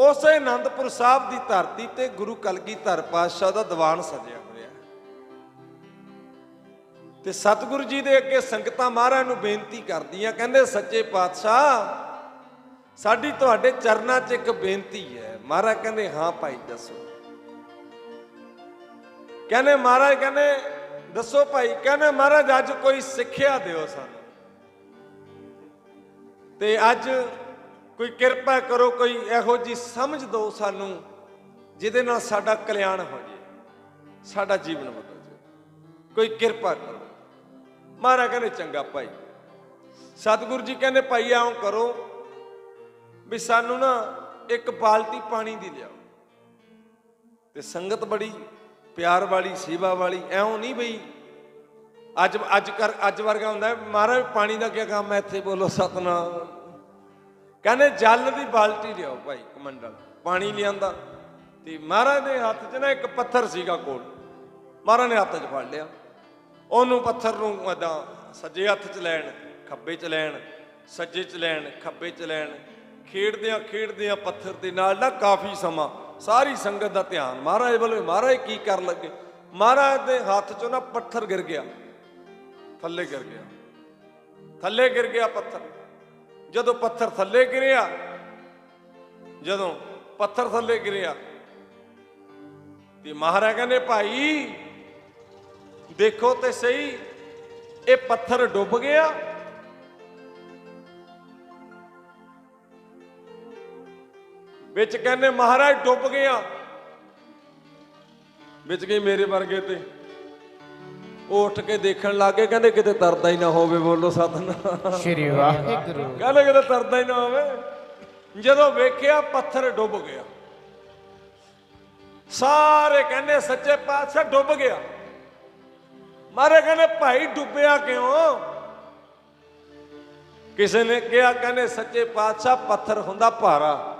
ਉਸੇ ਆਨੰਦਪੁਰ ਸਾਹਿਬ ਦੀ ਧਰਤੀ ਤੇ ਗੁਰੂ ਕਲਗੀਧਰ ਪਾਤਸ਼ਾਹ ਦਾ ਦੀਵਾਨ ਸਜਿਆ ਹੋਇਆ ਤੇ ਸਤਿਗੁਰੂ ਜੀ ਦੇ ਅੱਗੇ ਸੰਗਤਾਂ ਮਹਾਰਾਜ ਨੂੰ ਬੇਨਤੀ ਕਰਦੀਆਂ ਕਹਿੰਦੇ ਸੱਚੇ ਪਾਤਸ਼ਾਹ, ਸਾਡੀ ਤੁਹਾਡੇ ਚਰਨਾਂ 'ਚ ਇੱਕ ਬੇਨਤੀ ਹੈ। ਮਹਾਰਾਜ ਕਹਿੰਦੇ, ਹਾਂ ਭਾਈ, ਦੱਸੋ। ਕਹਿੰਦੇ, ਮਹਾਰਾਜ ਕਹਿੰਦੇ, ਦੱਸੋ ਭਾਈ, ਕਹਿੰਦੇ, ਮਹਾਰਾਜ, ਅੱਜ ਕੋਈ ਸਿੱਖਿਆ ਦਿਓ ਸਾਨੂੰ। ਤੇ ਅੱਜ ਕੋਈ ਕਿਰਪਾ ਕਰੋ, ਕੋਈ ਇਹੋ ਜੀ ਸਮਝ ਦਿਓ ਸਾਨੂੰ, ਜਿਹਦੇ ਨਾਲ ਸਾਡਾ ਕਲਿਆਣ ਹੋ ਜੇ, ਸਾਡਾ ਜੀਵਨ ਬਦਲ ਜੇ। ਕੋਈ ਕਿਰਪਾ ਕਰੋ। ਮਹਾਰਾਜ ਕਹਿੰਦੇ, ਚੰਗਾ ਭਾਈ, ਸਤਿਗੁਰੂ ਜੀ ਕਹਿੰਦੇ, ਭਾਈ, ਆਉਂ ਕਰੋ ਵੀ ਸਾਨੂੰ ਨਾ ਇੱਕ ਬਾਲਟੀ ਪਾਣੀ ਦੀ ਲਿਆਓ। ਤੇ ਸੰਗਤ ਬੜੀ, ਪਿਆਰ ਵਾਲੀ, ਸੇਵਾ ਵਾਲੀ, ਐਉਂ ਨਹੀਂ ਬਈ, ਅੱਜ ਅੱਜ ਕਰ, ਅੱਜ ਵਰਗਾ ਹੁੰਦਾ ਮਹਾਰਾਜ, ਪਾਣੀ ਦਾ ਕੀ ਕੰਮ ਹੈ? ਇੱਥੇ ਬੋਲੋ ਸਤਨਾਮ। ਕਹਿੰਦੇ ਜਲ ਦੀ ਬਾਲਟੀ ਲਿਆਓ ਭਾਈ ਕਮੰਡਲ, ਪਾਣੀ ਲਿਆਂਦਾ। ਤੇ ਮਹਾਰਾਜ ਦੇ ਹੱਥ 'ਚ ਨਾ ਇੱਕ ਪੱਥਰ ਸੀਗਾ ਕੋਲ। ਮਹਾਰਾਜ ਨੇ ਹੱਥ 'ਚ ਫੜ ਲਿਆ। ਉਹਨੂੰ ਪੱਥਰ ਨੂੰ ਏਦਾਂ ਸੱਜੇ ਹੱਥ 'ਚ ਲੈਣ, ਖੱਬੇ 'ਚ ਲੈਣ, ਸੱਜੇ 'ਚ ਲੈਣ, ਖੱਬੇ 'ਚ ਲੈਣ। ਖੇਡਦਿਆਂ ਖੇਡਦਿਆਂ ਪੱਥਰ ਦੇ ਨਾਲ ਨਾ ਕਾਫੀ ਸਮਾਂ ਸਾਰੀ ਸੰਗਤ ਦਾ ਧਿਆਨ ਮਹਾਰਾਜ ਵੱਲੋਂ ਮਹਾਰਾਜ ਕੀ ਕਰਨ ਲੱਗੇ। ਮਹਾਰਾਜ ਦੇ ਹੱਥ 'ਚੋਂ ਨਾ ਪੱਥਰ ਗਿਰ ਗਿਆ। ਥੱਲੇ ਗਿਰ ਗਿਆ। ਥੱਲੇ ਗਿਰ ਗਿਆ ਪੱਥਰ। ਜਦੋਂ ਪੱਥਰ ਥੱਲੇ ਗਿਰਿਆ, ਜਦੋਂ ਪੱਥਰ ਥੱਲੇ ਗਿਰਿਆ, ਤੇ ਮਹਾਰਾਜ ਕਹਿੰਦੇ, ਭਾਈ, ਦੇਖੋ ਤੇ ਸਹੀ, ਇਹ ਪੱਥਰ ਡੁੱਬ ਗਿਆ। ਵਿੱਚ ਕਹਿੰਦੇ, ਮਹਾਰਾਜ ਡੁੱਬ ਗਿਆ। ਵਿੱਚ ਗਈ ਮੇਰੇ ਵਰਗੇ ਤੇ ਉਹ ਉੱਠ ਕੇ ਦੇਖਣ ਲੱਗੇ ਕਹਿੰਦੇ ਕਿਤੇ ਤਰਦਾ ਹੀ ਨਾ ਹੋਵੇ ਬੋਲੋ ਸਤਨਾਮ। ਸ਼੍ਰੀ ਵਾਹਿਗੁਰੂ। ਕਹਿੰਦੇ ਕਿਤੇ ਤਰਦਾ ਹੀ ਨਾ ਹੋਵੇ। ਜਦੋਂ ਵੇਖਿਆ ਪੱਥਰ ਡੁੱਬ ਗਿਆ। ਸਾਰੇ ਕਹਿੰਦੇ ਸੱਚੇ ਪਾਤਸ਼ਾਹ ਡੁੱਬ ਗਿਆ। ਮਾਰੇ ਕਹਿੰਦੇ ਭਾਈ ਡੁੱਬਿਆ ਕਿਉਂ? ਕਿਸੇ ਨੇ ਕਿਹਾ ਕਹਿੰਦੇ ਸੱਚੇ ਪਾਤਸ਼ਾਹ ਪੱਥਰ ਹੁੰਦਾ ਭਾਰਾ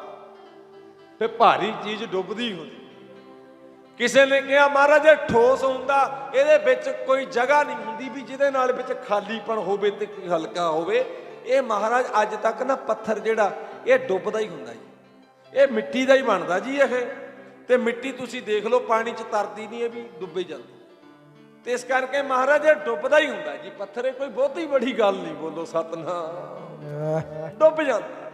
ਤੇ ਭਾਰੀ ਚੀਜ਼ ਡੁੱਬਦੀ ਹੁੰਦੀ। ਕਿਸੇ ਨੇ ਕਿਹਾ ਮਹਾਰਾਜ ਇਹ ਠੋਸ ਹੁੰਦਾ ਇਹਦੇ ਵਿੱਚ ਕੋਈ ਜਗ੍ਹਾ ਨਹੀਂ ਹੁੰਦੀ ਵੀ ਜਿਹਦੇ ਨਾਲ ਵਿੱਚ ਖਾਲੀਪਣ ਹੋਵੇ ਤੇ ਕੋਈ ਹਲਕਾ ਹੋਵੇ। ਇਹ ਮਹਾਰਾਜ ਅੱਜ ਤੱਕ ਨਾ ਪੱਥਰ ਜਿਹੜਾ ਇਹ ਡੁੱਬਦਾ ਹੀ ਹੁੰਦਾ ਜੀ। ਇਹ ਮਿੱਟੀ ਦਾ ਹੀ ਬਣਦਾ ਜੀ ਇਹ। ਤੇ ਮਿੱਟੀ ਤੁਸੀਂ ਦੇਖ ਲਓ ਪਾਣੀ 'ਚ ਤਰਦੀ ਨਹੀਂ ਇਹ ਵੀ ਡੁੱਬੇ ਜਾਂਦੀ। ਤੇ ਇਸ ਕਰਕੇ ਮਹਾਰਾਜ ਇਹ ਡੁੱਬਦਾ ਹੀ ਹੁੰਦਾ ਜੀ। ਪੱਥਰ ਇਹ ਕੋਈ ਬਹੁਤੀ ਬੜੀ ਗੱਲ ਨਹੀਂ ਬੋਲੋ ਸਤਨਾਮ। ਡੁੱਬ ਜਾਂਦਾ।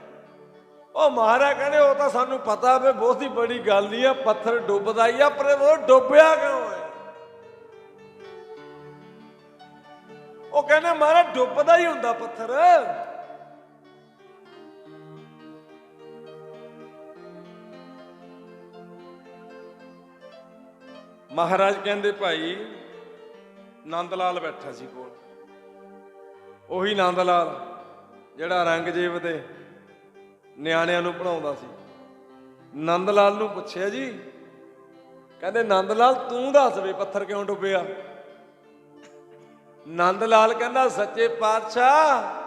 ਉਹ ਮਹਾਰਾਜ ਕਹਿੰਦੇ, ਉਹ ਤਾਂ ਸਾਨੂੰ ਪਤਾ ਵੀ ਬਹੁਤੀ ਬੜੀ ਗੱਲ ਨਹੀਂ ਆ, ਪੱਥਰ ਡੁੱਬਦਾ ਹੀ ਆ, ਪਰ ਉਹ ਡੁੱਬਿਆ ਕਿਉਂ ਹੈ? ਉਹ ਕਹਿੰਦੇ, ਮਹਾਰਾਜ ਡੁੱਬਦਾ ਹੀ ਹੁੰਦਾ ਪੱਥਰ। ਮਹਾਰਾਜ ਕਹਿੰਦੇ, ਭਾਈ ਨੰਦ ਲਾਲ ਬੈਠਾ ਸੀ ਕੋਲ। ਉਹੀ ਨੰਦ ਲਾਲ ਜਿਹੜਾ ਰੰਗਜੀਤ ਦੇ ਨਿਆਣਿਆਂ ਨੂੰ ਪੜਾਉਂਦਾ ਸੀ। ਨੰਦ ਲਾਲ ਨੂੰ ਪੁੱਛਿਆ ਜੀ, ਕਹਿੰਦੇ ਨੰਦ ਲਾਲ ਤੂੰ ਦੱਸ ਵੀ ਪੱਥਰ ਕਿਉਂ ਡੁੱਬਿਆ? ਨੰਦ ਲਾਲ ਕਹਿੰਦਾ, ਸੱਚੇ ਪਾਤਸ਼ਾਹ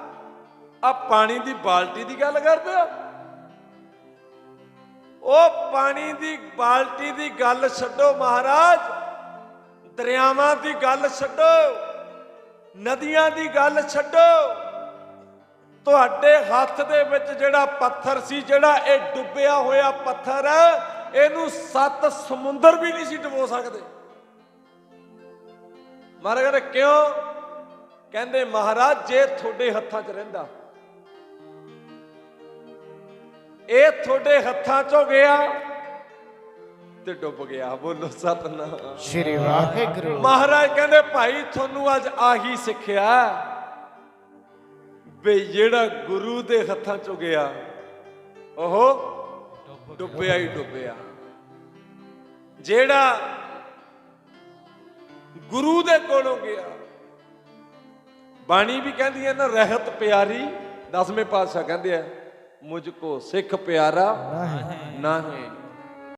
ਆ ਪਾਣੀ ਦੀ ਬਾਲਟੀ ਦੀ ਗੱਲ ਕਰਦੇ ਆ? ਉਹ ਪਾਣੀ ਦੀ ਬਾਲਟੀ ਦੀ ਗੱਲ ਛੱਡੋ ਮਹਾਰਾਜ, ਦਰਿਆਵਾਂ ਦੀ ਗੱਲ ਛੱਡੋ, ਨਦੀਆਂ ਦੀ ਗੱਲ ਛੱਡੋ। ਤੁਹਾਡੇ ਹੱਥ ਦੇ ਵਿੱਚ ਜਿਹੜਾ ਪੱਥਰ ਸੀ ਜਿਹੜਾ ਇਹ ਡੁੱਬਿਆ ਹੋਇਆ ਪੱਥਰ ਇਹਨੂੰ ਸੱਤ ਸਮੁੰਦਰ ਵੀ ਨਹੀਂ ਸੀ ਡੁਬੋ ਸਕਦੇ। ਮਹਾਰਾਜ ਕਹਿੰਦੇ ਕਿਉਂ? ਕਹਿੰਦੇ ਮਹਾਰਾਜ ਜੇ ਤੁਹਾਡੇ ਹੱਥਾਂ 'ਚ ਰਹਿੰਦਾ ਇਹ ਤੁਹਾਡੇ ਹੱਥਾਂ 'ਚੋਂ ਗਿਆ ਤੇ ਡੁੱਬ ਗਿਆ। ਬੋਲੋ ਸਤਨਾਮ। ਸ਼੍ਰੀ ਵਾਹਿਗੁਰੂ। ਮਹਾਰਾਜ ਕਹਿੰਦੇ ਭਾਈ ਤੁਹਾਨੂੰ ਅੱਜ ਆਹੀ ਸਿੱਖਿਆ। ਵੀ ਜਿਹੜਾ ਗੁਰੂ ਦੇ ਹੱਥਾਂ ਚੋਂ ਗਿਆ ਉਹ ਡੁੱਬਿਆ ਹੀ ਡੁੱਬਿਆ। ਜਿਹੜਾ ਗੁਰੂ ਦੇ ਕੋਲੋਂ ਗਿਆ ਬਾਣੀ ਵੀ ਕਹਿੰਦੀ ਹੈ ਨਾ ਰਹਿਤ ਪਿਆਰੀ ਦਸਵੇਂ ਪਾਤਸ਼ਾਹ ਕਹਿੰਦੇ ਆ ਮੁਝ ਕੋ ਸਿੱਖ ਪਿਆਰਾ ਨਹੀਂ।